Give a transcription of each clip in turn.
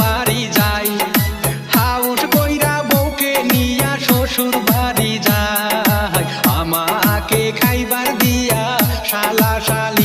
বাড়ি যাই। হাউস কইরা বউকে নিয়া শ্বশুর বাড়ি যাই। আমাকে খাইবার দিয়া শালা শালা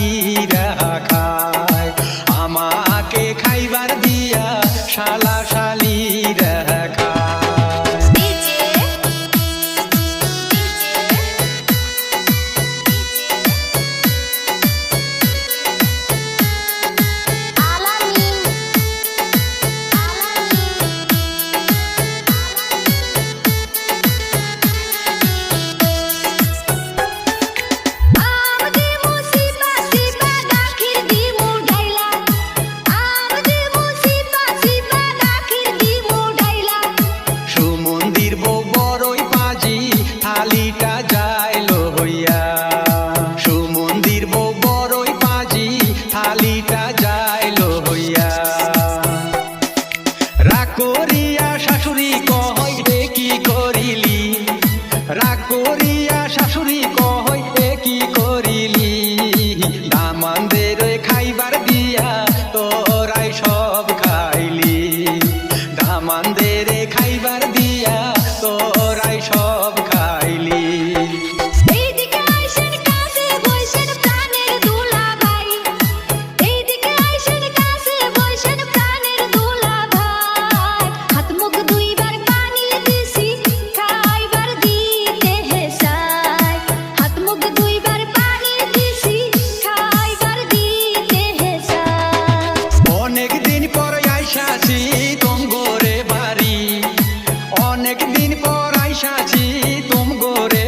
দিন পর আইসাছি তোম গোরে